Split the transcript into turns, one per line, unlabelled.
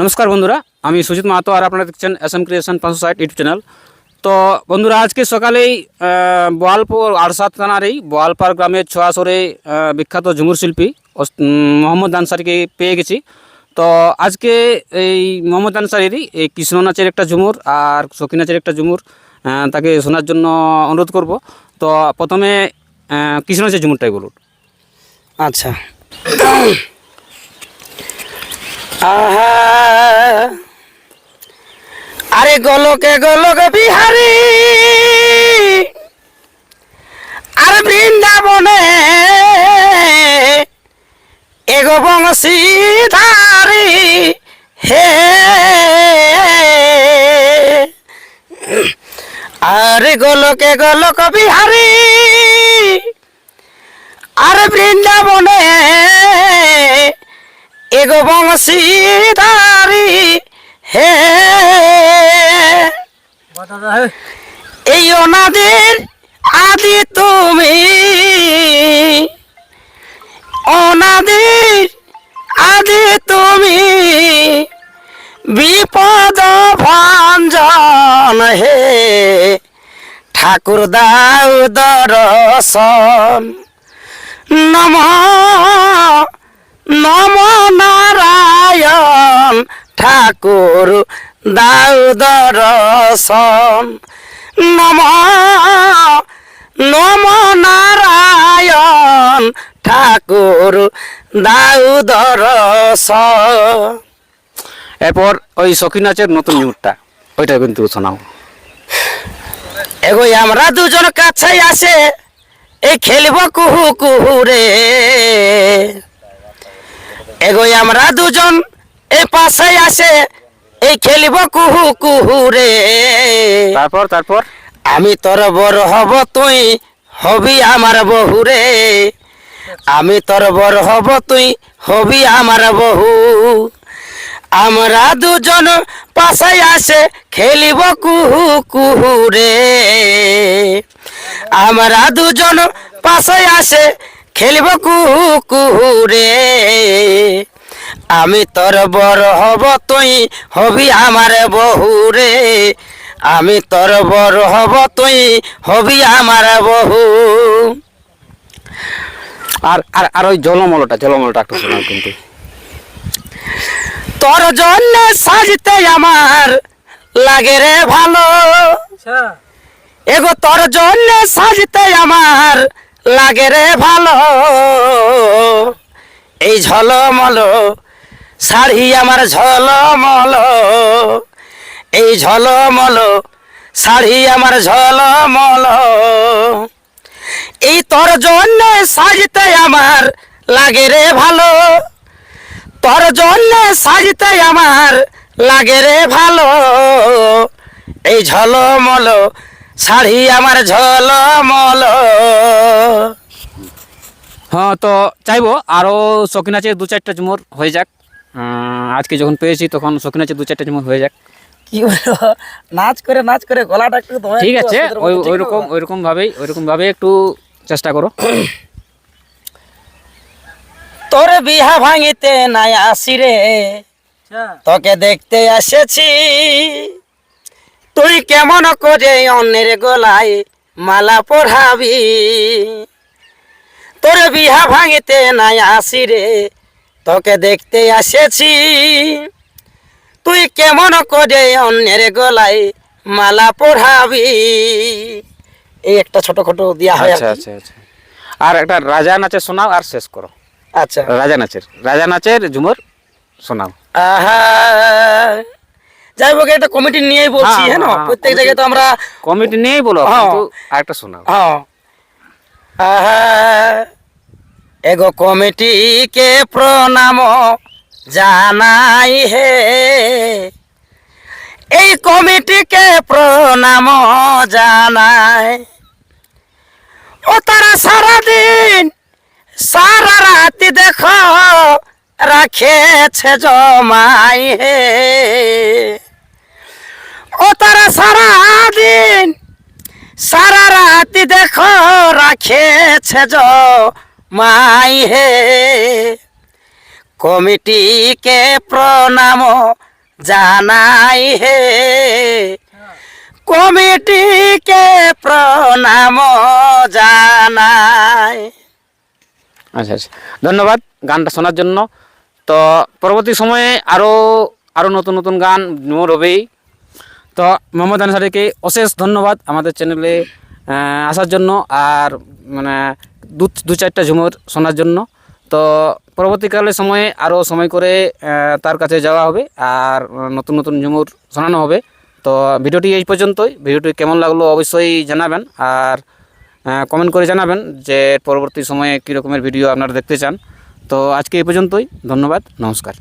নমস্কার বন্ধুরা, আমি সুজিত মাহাতো আর আপনারা দেখছেন এস এম ক্রিয়েশন পাঁচশো ষাট ইউটিউব চ্যানেল। তো বন্ধুরা, আজকে সকালেই বোয়ালপুর আরসাদ থানার এই বোয়ালপাড় গ্রামের ছোয়াশরে বিখ্যাত ঝুমুর শিল্পী মোহাম্মদ আনসারিকে পেয়ে গেছি। তো আজকে এই মোহাম্মদ আনসারিরই এই কৃষ্ণ নাচের একটা ঝুমুর আর সখী নাচের একটা ঝুমুর তাকে শোনার জন্য অনুরোধ করব। তো প্রথমে কৃষ্ণ নাচের ঝুমুরটাই বলুন।
আচ্ছা। আরে গোলকে গোলক বিহারি। আর বৃন্দাবনে এগো বংশীধারি। হে। আরে গোলকে গোলক বিহারি আর বৃন্দাবনে এগো বংশীধারি হে। এই অনাদের আদি তুমি। অনাদের আদি তুমি। বিপদ ভঞ্জন হে। ঠাকুর দাউ দর্শন। নম ঠাকুর দাউ দর্শন। নম নম নারায়ণ ঠাকুর দাউ দর্শন।
এরপর ওই সখী নাচের নতুন ঝুমুরটা ওইটা কিন্তু শোনাও।
এগো আমরা দুজন কাছে আসে এই খেলব কুহু কুহু রে। এগো আমরা দুজন পাশে আসে এই খেলব কুহু কুহু রে।
তারপর তারপর?
আমি তোর বড় হব তুই হবি আমার বহু রে। আমি তোর বড় হব তুই হবি আমার বহু। আমরা দুজন পাশে আসে খেলিব কুহু কুহু রে। আমরা দুজন পাশে আসে খেলিব কুহু কুহু রে। আমি তোর বড় হব তুই হবি আমার বহু রে আমি তোর বড় হব তুই হবি আমার বহু।
আর আর আর ওই জলমলটা জলমলটা একটু শোনাও কিন্তু।
তোর জন্য সাজতে আমার লাগে রে ভালো। এগো তোর জন্য সাজতে আমার লাগে রে ভালো। এই ঝলমল, শাড়ি আমার ঝলমল। এই ঝলমল, শাড়ি আমার ঝলমল। এই তোর জন্য সাজতে আমার লাগে রে ভালো। তোর জন্য সাজতে আমার লাগে রে ভালো। এই ঝলমল, শাড়ি আমার ঝলমল।
হ্যাঁ তো চাইব আরও সখী নাচের দু চারটা ঝুমুর হয়ে যাক। আজকে যখন পেয়েছি তখন সখী নাচের দু চারটা ঝুমুর হয়ে যাক।
কি বলব? নাচ করে নাচ করে গলাটা একটু
ঠিক আছে ওই
মধ্যে, ঠিক
ওই রকম
তো?
ওই রকম ভাবেই ওই ভাবে একটু চেষ্টা করো।
তোর বিহা ভাঙিতে নাই আসি রে। তোকে দেখতে এসেছি। তুই কেমন করে অন্যের গলায় মালা পড়াবি তোর বিহা ভাঙিতে নাই আসি রে তোকে দেখতে এসেছি তুই কেমন করে অন্যের গলায় মালা পড়াবি? এই একটা ছোট ছোট দিয়া হয়
আচ্ছা আচ্ছা আচ্ছা। আর একটা রাজা নাচের শোনাও আর শেষ করো।
আচ্ছা।
রাজা নাচের রাজা নাচের ঝুমুর শোনাও।
আহা! যাই হোক এটা কমিটি নিয়েই বলছি
হ্যাঁ,
হ্যাঁ?
হ্যাঁ,
প্রত্যেক জায়গায় তো আমরা
কমিটি নিয়েই বলো
হ্যাঁ।
কিন্তু আরেকটা শোনাও।
হ্যাঁ। এগো কমিটিকে প্রণাম জানাই হে। এই কমিটিকে প্রণাম জানাই। ও তারা সারাদিন, সারা রাতি দেখো রাখেছে জমাই হে। ও তারা সারা দিন সারা রাতি দেখো রাখেছে জ মাই হে। কমিটিকে প্রণাম জানাই হে। কমিটিকে প্রণাম জানাই।
আচ্ছা আচ্ছা। ধন্যবাদ গানটা শোনার জন্য। তো পরবর্তী সময়ে আরও আরও নতুন নতুন গান মোর হবেই। তো মোহাম্মদ আনসারিকে অশেষ ধন্যবাদ আমাদের চ্যানেলে। আসার জন্য আর মানে দু দু চারটা ঝুমুর শোনার জন্য। তো পরবর্তীকালে সময়ে আরও সময় করে তার কাছে যাওয়া হবে আর নতুন নতুন ঝুমুর শোনানো হবে। তো ভিডিওটি এই পর্যন্তই। ভিডিওটি কেমন লাগল অবশ্যই জানাবেন আর কমেন্ট করে জানাবেন যে পরবর্তী সময়ে কী রকমের ভিডিও আপনারা দেখতে চান। তো আজকে এই পর্যন্তই। ধন্যবাদ। নমস্কার।